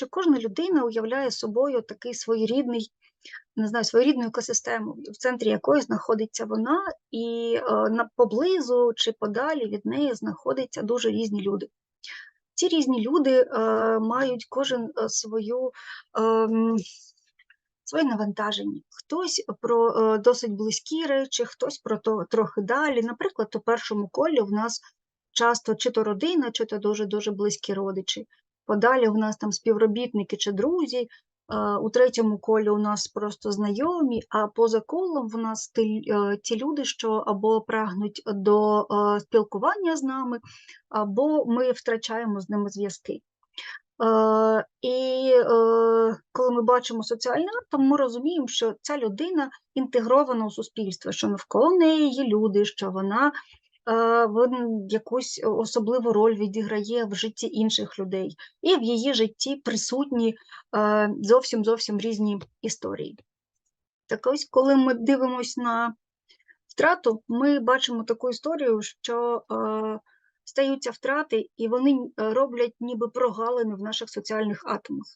що кожна людина уявляє собою такий своєрідний, не знаю, своєрідну екосистему, в центрі якої знаходиться вона, і е, на поблизу чи подалі від неї знаходяться дуже різні люди. Ці різні люди е, мають кожен е, свою. ем, Своє навантаження. Хтось про е, досить близькі речі, хтось про то трохи далі. Наприклад, у першому колі в нас часто чи то родина, чи то дуже-дуже близькі родичі. Подалі в нас там співробітники чи друзі. е, У третьому колі у нас просто знайомі, а поза колом в нас ті, е, ті люди, що або прагнуть до е, спілкування з нами, або ми втрачаємо з ними зв'язки. І коли ми бачимо соціальний атом, ми розуміємо, що ця людина інтегрована у суспільство, що навколо неї є люди, що вона вон- якусь особливу роль відіграє в житті інших людей, і в її житті присутні зовсім зовсім різні історії. Так ось, коли ми дивимося на втрату, ми бачимо таку історію, що стаються втрати, і вони роблять ніби прогалини в наших соціальних атомах.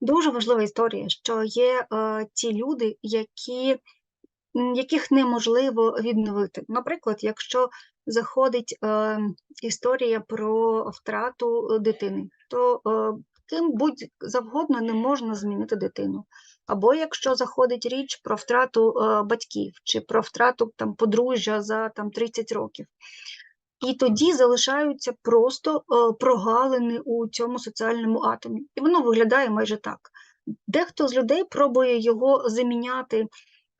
Дуже важлива історія, що є ті люди, які, яких неможливо відновити. Наприклад, якщо заходить е, історія про втрату е, дитини, то е, ким будь завгодно не можна змінити дитину. Або якщо заходить річ про втрату е, батьків чи про втрату там, подружжя за там, 30 років. І тоді залишаються просто е, прогалини у цьому соціальному атомі. І воно виглядає майже так. Дехто з людей пробує його заміняти,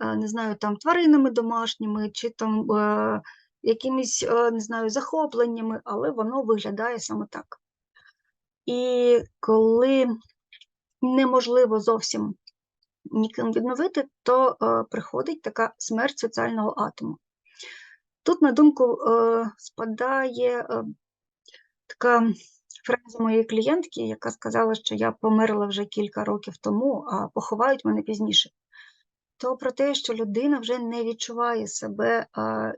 не знаю, там тваринами домашніми чи там е, якимись, е, не знаю, захопленнями, але воно виглядає саме так. І коли неможливо зовсім ніким відновити, то е, приходить така смерть соціального атому. Тут, на думку, спадає така фраза моєї клієнтки, яка сказала, що я померла вже кілька років тому, а поховають мене пізніше. То про те, що людина вже не відчуває себе е, е,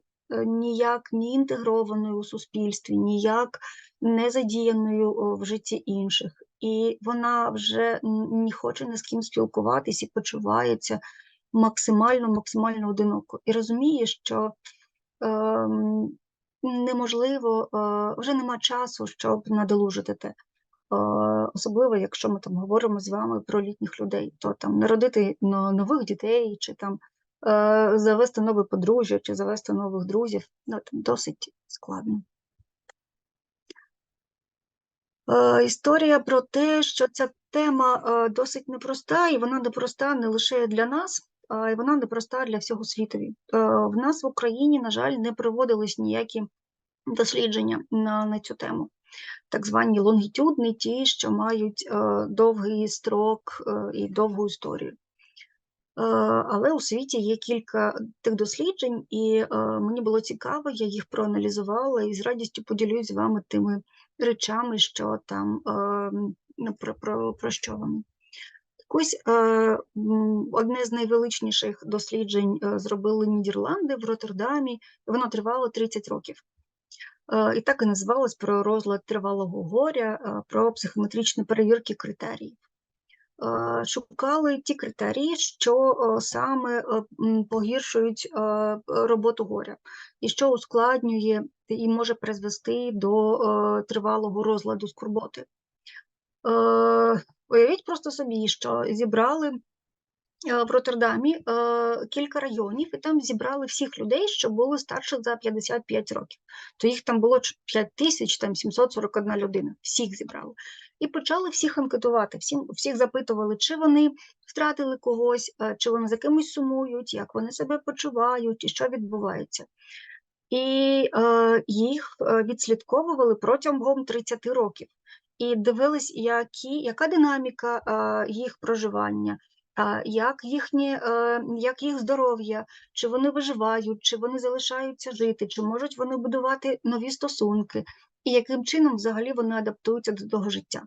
ніяк ні інтегрованою у суспільстві, ніяк не задіяною в житті інших. І вона вже не хоче ні з ким спілкуватись і почувається максимально, максимально одиноко. І розуміє, що ем, неможливо, е, вже нема часу, щоб надолужити те. Е, Особливо, якщо ми там говоримо з вами про літніх людей, то там народити нових дітей, чи там е, завести нове подружжя, чи завести нових друзів, ну, там досить складно. Е, Історія про те, що ця тема досить непроста, і вона непроста не лише для нас, а й вона непроста для всього світові. В нас в Україні, на жаль, не проводились ніякі дослідження на, на цю тему. Так звані лонгітюдні, ті, що мають е, довгий строк е, і довгу історію. Е, Але у світі є кілька тих досліджень, і мені було цікаво, я їх проаналізувала і з радістю поділюсь з вами тими речами, що там ну, про, про, про що вони. Ось одне з найвеличніших досліджень зробили Нідерланди в Роттердамі, воно тривало 30 років. Е, І так і називалось про розлад тривалого горя, е, про психометричні перевірки критеріїв. Е, Шукали ті критерії, що саме погіршують роботу горя, і що ускладнює і може призвести до тривалого розладу скорботи. Уявіть просто собі, що зібрали в Роттердамі е, кілька районів, і там зібрали всіх людей, що були старше за 55 років. То їх там було 5 тисяч там 741 людина. Всіх зібрали. І почали всіх анкетувати. Всім, всіх запитували, чи вони втратили когось, е, чи вони за кимось сумують, як вони себе почувають і що відбувається. І е, їх е, відслідковували протягом 30 років і дивились, які, яка динаміка е, їх проживання, е, як їхнє, е, як їх здоров'я, чи вони виживають, чи вони залишаються жити, чи можуть вони будувати нові стосунки, і яким чином взагалі вони адаптуються до того життя.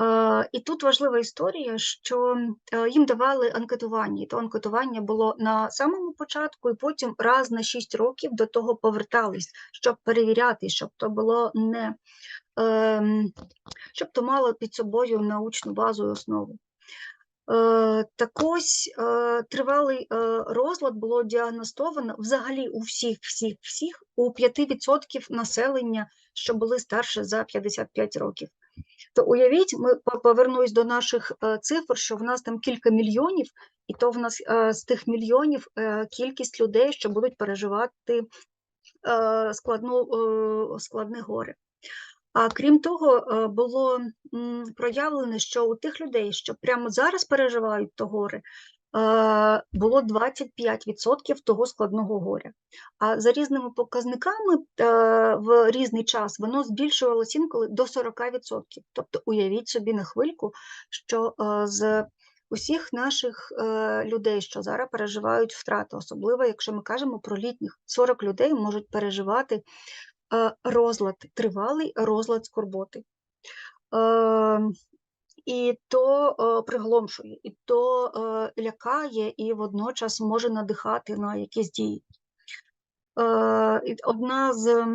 Е, І тут важлива історія, що е, їм давали анкетування, і то анкетування було на самому початку, і потім раз на 6 років до того повертались, щоб перевіряти, щоб то було не ем, щоб то мало під собою научну базу і основу. Е, Так ось е, тривалий е, розлад було діагностовано взагалі у всіх, всіх, всіх у 5% населення, що були старше за 55 років. То уявіть, ми по- повернусь до наших цифр, що в нас там кілька мільйонів, і то в нас з тих мільйонів кількість людей, що будуть переживати складну, складне горе. А крім того, е, було проявлено, що у тих людей, що прямо зараз переживають то горе, е, було 25% того складного горя. А за різними показниками е, в різний час воно збільшувалося інколи до 40%. Тобто уявіть собі на хвильку, що з усіх наших людей, що зараз переживають втрати, особливо якщо ми кажемо про літніх, 40 людей можуть переживати розлад, тривалий розлад скорботи. Е, і то е, приголомшує, і то е, лякає, і водночас може надихати на якісь дії. Одна з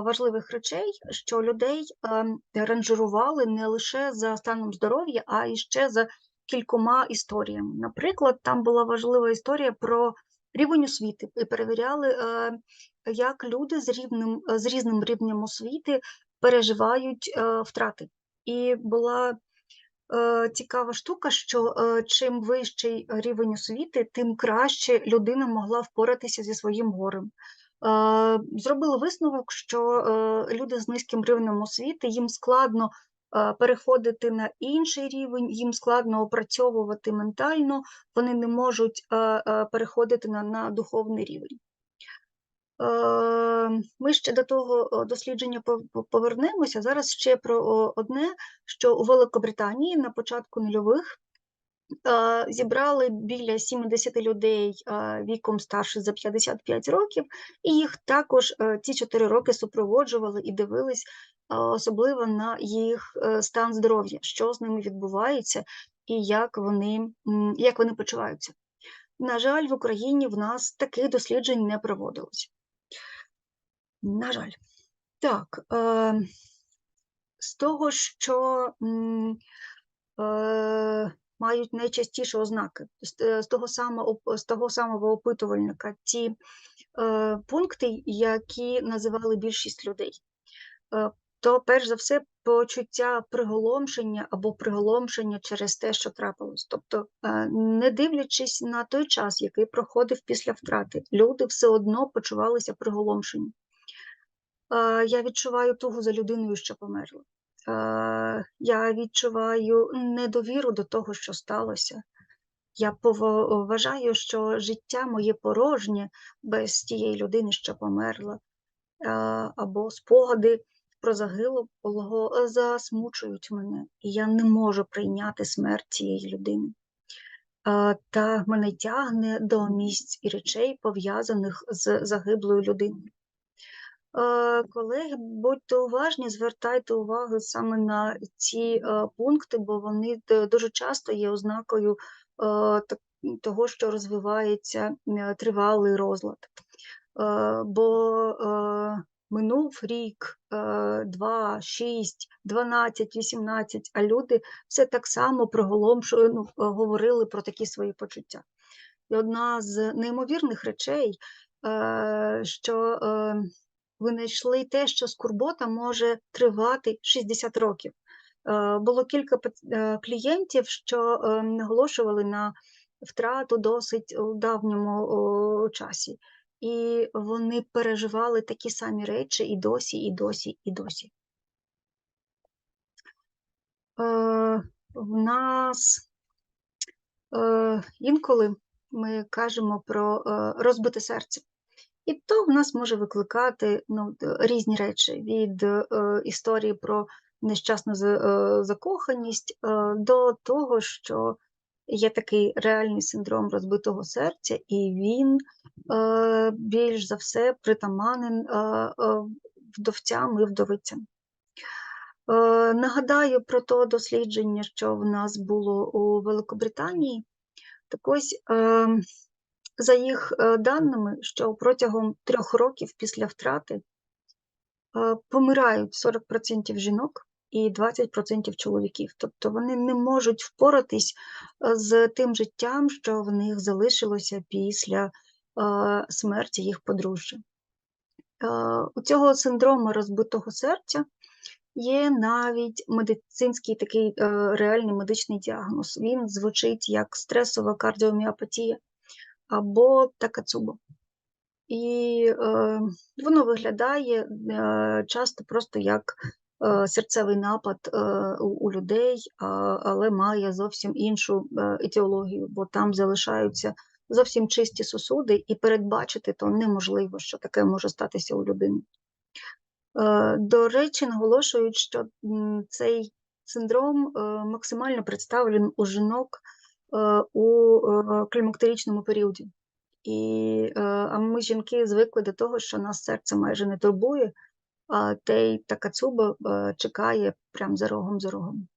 важливих речей, що людей е, ранжирували не лише за станом здоров'я, а і ще за кількома історіями. Наприклад, там була важлива історія про рівень освіти, і перевіряли, е, як люди з рівним, з різним рівнем освіти переживають е, втрати. І була е, цікава штука, що е, чим вищий рівень освіти, тим краще людина могла впоратися зі своїм горем. Е, Зробили висновок, що е, люди з низьким рівнем освіти їм складно е, переходити на інший рівень, їм складно опрацьовувати ментально, вони не можуть е, е, переходити на, на духовний рівень. Е, Ми ще до того е, дослідження пов- пов- повернемося. Зараз ще про одне, що у Великобританії на початку нульових е, зібрали біля 70 людей е, віком старше за 55 років, і їх також е, ці 4 роки супроводжували і дивились е, особливо на їх е, стан здоров'я, що з ними відбувається і як вони, як вони почуваються. На жаль, в Україні в нас таких досліджень не проводилось. На жаль. Так, е, з того, що е, мають найчастіше ознаки, з, е, того самого, з того самого опитувальника, ті е, пункти, які називали більшість людей. То, перш за все, почуття приголомшення або приголомшення через те, що трапилось. Тобто, е, не дивлячись на той час, який проходив після втрати, люди все одно почувалися приголомшені. Е, Я відчуваю тугу за людиною, що померла. Е, Я відчуваю недовіру до того, що сталося. Я вважаю, що життя моє порожнє без тієї людини, що померла, або спогади про загиблого засмучують мене, і я не можу прийняти смерть цієї людини. Е, Та мене тягне до місць і речей, пов'язаних з загиблою людиною. Е, Колеги, будьте уважні, звертайте увагу саме на ці е, пункти, бо вони дуже часто є ознакою е, того, що розвивається е, тривалий розлад. Е, Бо е, минув рік, е, два, шість, дванадцять, вісімнадцять, а люди все так само приголомшую, ну, е, говорили про такі свої почуття. І одна з неймовірних речей, е, що е, винайшли те, що скорбота може тривати 60 років. Було кілька клієнтів, що наголошували на втрату досить у давньому часі. І вони переживали такі самі речі і досі, і досі, і досі. Е, В нас е, інколи ми кажемо про е, розбите серце. І то в нас може викликати ну, різні речі від е, історії про нещасну е, закоханість е, до того, що є такий реальний синдром розбитого серця, і він е, більш за все притаманен е, е, вдовцям і вдовицям. Нагадаю про то дослідження, що в нас було у Великобританії. Так ось, за їх е, даними, що протягом трьох років після втрати е, помирають 40% жінок і 20% чоловіків. Тобто вони не можуть впоратись е, з тим життям, що в них залишилося після смерті їх подружжя. У цього синдрому розбитого серця є навіть медицинський такий реальний медичний діагноз. Він звучить як стресова кардіоміопатія або такацубо. І е, воно виглядає е, часто просто як е, серцевий напад е, у, людей, е, але має зовсім іншу е, етіологію, бо там залишаються зовсім чисті сосуди, і передбачити то неможливо, що таке може статися у людини. Е, до речі, наголошують, що цей синдром е, максимально представлений у жінок Е, у е, клімактеричному періоді. І, е, А ми, жінки, звикли до того, що нас серце майже не турбує, а той Такацуба чекає прямо за рогом за рогом.